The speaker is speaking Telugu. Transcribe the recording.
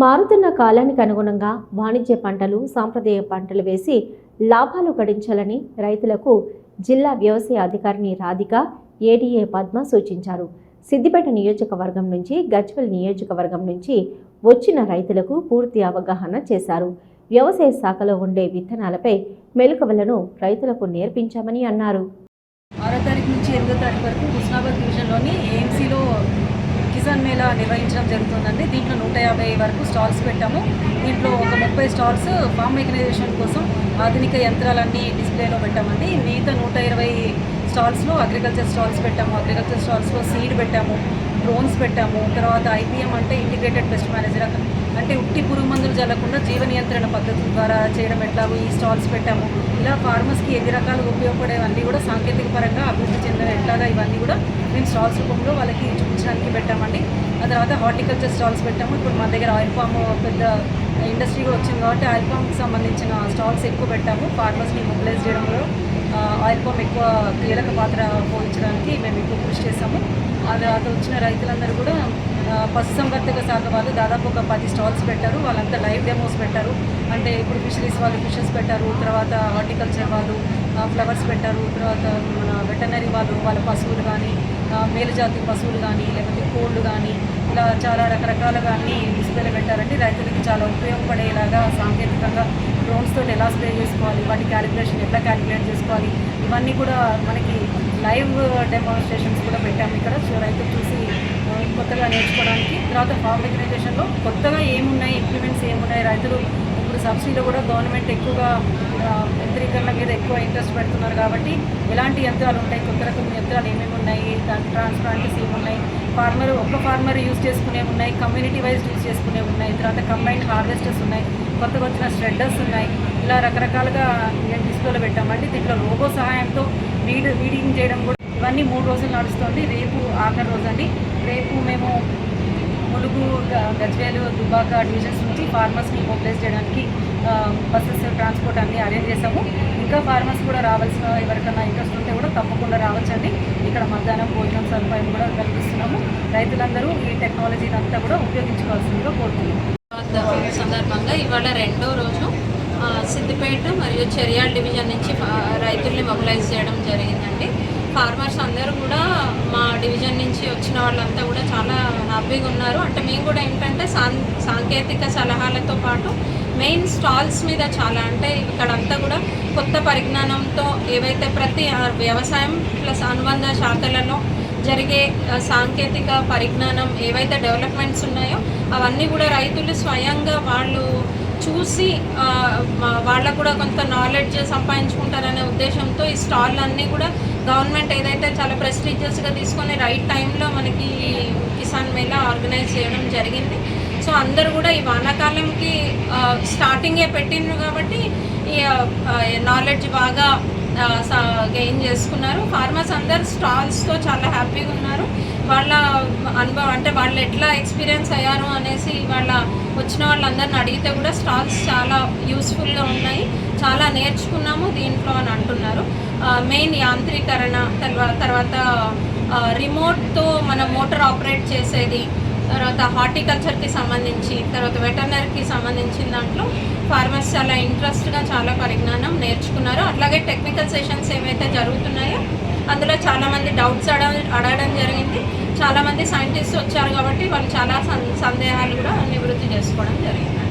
మారుతున్న కాలానికి అనుగుణంగా వాణిజ్య పంటలు సాంప్రదాయ పంటలు వేసి లాభాలు గడించాలని రైతులకు జిల్లా వ్యవసాయ అధికారిని రాధిక ఏడీఏ పద్మ సూచించారు. సిద్దిపేట నియోజకవర్గం నుంచి గజ్వెల్ నియోజకవర్గం నుంచి వచ్చిన రైతులకు పూర్తి అవగాహన చేశారు. వ్యవసాయ శాఖలో ఉండే విత్తనాలపై మెలకువలను రైతులకు నేర్పించామని అన్నారు. ఆరో తారీఖు నుంచి ఎనిమిదో తారీఖు వరకు హుస్నాబాద్ డివిజన్లోని ఏఎంసీలో కిసాన్ మేళా నిర్వహించడం జరుగుతుందండి. దీంట్లో నూట యాభై వరకు స్టాల్స్ పెట్టాము. దీంట్లో ఒక ముప్పై స్టాల్స్ ఫామ్ మెకనైజేషన్ కోసం ఆధునిక యంత్రాలన్నీ డిస్ప్లేలో పెట్టామండి. మిగతా నూట ఇరవై స్టాల్స్లో అగ్రికల్చర్ స్టాల్స్ పెట్టాము. అగ్రికల్చర్ స్టాల్స్లో సీడ్ పెట్టాము డ్రోన్స్ పెట్టాము. తర్వాత ఐపీఎం అంటే ఇంటిగ్రేటెడ్ పెస్ట్ మేనేజర్ అంటే ఉట్టి పురుగు మందులు జల్లకుండా జీవ నియంత్రణ పద్ధతుల ద్వారా చేయడం ఎట్లాగో ఈ స్టాల్స్ పెట్టాము. ఇలా ఫార్మర్స్కి ఎన్ని రకాలుగా ఉపయోగపడేవన్నీ కూడా సాంకేతిక పరంగా అభివృద్ధి చెందిన ఇవన్నీ కూడా మేము స్టాల్స్ రూపంలో వాళ్ళకి చూపించడానికి పెట్టామండి. ఆ తర్వాత హార్టికల్చర్ స్టాల్స్ పెట్టాము. ఇప్పుడు మా దగ్గర ఆయిల్ పామ్ పెద్ద ఇండస్ట్రీ కూడా వచ్చింది కాబట్టి ఆయిల్ పామ్కి సంబంధించిన స్టాల్స్ ఎక్కువ పెట్టాము. ఫార్మర్స్ని మొబిలైజ్ చేయడంలో ఆయిల్ పామ్ ఎక్కువ కీలక పాత్ర పోయించడానికి మేము ఎక్కువ కృషి చేసాము ఆ తర్వాత వచ్చిన రైతులందరూ కూడా పశుసంవర్ధక శాఖ వాళ్ళు దాదాపు ఒక పది స్టాల్స్ పెట్టారు. వాళ్ళంతా లైవ్ డెమోస్ పెట్టారు. అంటే ఇప్పుడు ఫిషరీస్ వాళ్ళు ఫిషెస్ పెట్టారు తర్వాత హార్టికల్చర్ వాళ్ళు ఫ్లవర్స్ పెట్టారు తర్వాత మన వెటనరీ వాళ్ళు వాళ్ళ పశువులు కానీ మేలుజాతి పశువులు కానీ లేకపోతే కోళ్ళు కానీ ఇలా చాలా రకరకాలుగా అన్ని డిస్ప్లేలు పెట్టారంటే రైతులకి చాలా ఉపయోగపడేలాగా సాంకేతికంగా డ్రోన్స్ తోటి ఎలా స్ప్రే చేసుకోవాలి వాటి క్యాలిక్యులేషన్ ఎట్లా క్యాలిక్యులేట్ చేసుకోవాలి ఇవన్నీ కూడా మనకి లైవ్ డెమాన్స్ట్రేషన్స్ కూడా పెట్టాము ఇక్కడ. సో రైతులు చూసి కొత్తగా నేర్చుకోవడానికి తర్వాత ఫార్మ్ రెగ్యులేషన్లో కొత్తగా ఏమున్నాయి ఇంప్లిమెంట్స్ ఏమున్నాయి రైతులు ఇప్పుడు సబ్సిడీలో కూడా గవర్నమెంట్ ఎక్కువగా యంత్రీకరణ మీద ఎక్కువ ఇంట్రెస్ట్ పెడుతున్నారు కాబట్టి ఎలాంటి యంత్రాలు ఉంటాయి కొత్త రకం యంత్రాలు ఏమేమి ఉన్నాయి దాని ట్రాన్స్ప్లాంట్స్ ఏమున్నాయి ఫార్మర్ ఒక్క ఫార్మర్ యూజ్ చేసుకునే ఉన్నాయి కమ్యూనిటీ వైజ్ యూజ్ చేసుకునే ఉన్నాయి తర్వాత కంబైన్డ్ హార్వెస్టర్స్ ఉన్నాయి కొత్తగా వచ్చిన స్ట్రెడ్డర్స్ ఉన్నాయి ఇలా రకరకాలుగా డిస్ప్లేలో పెట్టామండి. దీంట్లో రోబో సహాయంతో వీడ్ వీడింగ్ చేయడం కూడా ఇవన్నీ మూడు రోజులు నడుస్తుంది. రేపు ఆఖరి రోజు అండి రేపు మేము ములుగు గజ్వేలు దుబాక డివిజన్స్ నుంచి ఫార్మర్స్ని మొబిలైజ్ చేయడానికి బస్సెస్ ట్రాన్స్పోర్ట్ అన్నీ అరేంజ్ చేసాము ఇంకా ఫార్మర్స్ కూడా రావాల్సిన ఎవరికైనా ఇంట్రెస్ట్ ఉంటే కూడా తప్పకుండా రావచ్చండి. ఇక్కడ మధ్యాహ్నం భోజనం సదుపాయం కూడా కల్పిస్తున్నాము. రైతులందరూ ఈ టెక్నాలజీని అంతా కూడా ఉపయోగించుకోవాల్సిందిగా కోరుతున్నాము. సందర్భంగా ఇవాళ రెండో రోజు సిద్దిపేట మరియు చెరియాల్ డివిజన్ నుంచి రైతుల్ని మొబిలైజ్ చేయడం జరిగిందండి. ఫార్మర్స్ అందరూ కూడా మా డివిజన్ నుంచి వచ్చిన వాళ్ళంతా కూడా చాలా హ్యాపీగా ఉన్నారు. అంటే మేము కూడా ఏంటంటే సాం సాంకేతిక సలహాలతో పాటు మెయిన్ స్టాల్స్ మీద చాలా అంటే ఇక్కడంతా కూడా కొత్త పరిజ్ఞానంతో ఏవైతే ప్రతి వ్యవసాయం ప్లస్ అనుబంధ శాఖలలో జరిగే సాంకేతిక పరిజ్ఞానం ఏవైతే డెవలప్మెంట్స్ ఉన్నాయో అవన్నీ కూడా రైతులు స్వయంగా వాళ్ళు చూసి వాళ్ళకు కూడా కొంత నాలెడ్జ్ సంపాదించుకుంటారనే ఉద్దేశంతో ఈ స్టాల్ అన్నీ కూడా గవర్నమెంట్ ఏదైతే చాలా ప్రెస్టీజియస్గా తీసుకొని రైట్ టైంలో మనకి ఈ కిసాన్ మేళా ఆర్గనైజ్ చేయడం జరిగింది. సో అందరూ కూడా ఈ వానాకాలంకి స్టార్టింగే పెట్టిండ్రు కాబట్టి ఈ నాలెడ్జ్ బాగా గెయిన్ చేసుకున్నారు. ఫార్మర్స్ అందరు స్టాల్స్తో చాలా హ్యాపీగా ఉన్నారు. వాళ్ళ అనుభవం అంటే వాళ్ళు ఎట్లా ఎక్స్పీరియన్స్ అయ్యారు అనేసి వాళ్ళ వచ్చిన వాళ్ళందరిని అడిగితే కూడా స్టాల్స్ చాలా యూస్ఫుల్గా ఉన్నాయి. చాలా నేర్చుకున్నాము దీంట్లో అని అంటున్నారు. మెయిన్ యాంత్రీకరణ తర్వా- తర్వాత రిమోట్తో మన మోటార్ ఆపరేట్ చేసేది తర్వాత హార్టికల్చర్కి సంబంధించి తర్వాత వెటర్నరీకి సంబంధించిన దాంట్లో ఫార్మర్స్ చాలా ఇంట్రెస్ట్గా చాలా పరిజ్ఞానం నేర్చుకున్నారు. అట్లాగే టెక్నికల్ సెషన్స్ ఏవైతే జరుగుతున్నాయో అందులో చాలామంది డౌట్స్ అడ అడగడం జరిగింది. చాలామంది సైంటిస్ట్ వచ్చారు కాబట్టి వాళ్ళు చాలా సందేహాలు కూడా నివృత్తి చేసుకోవడం జరిగింది.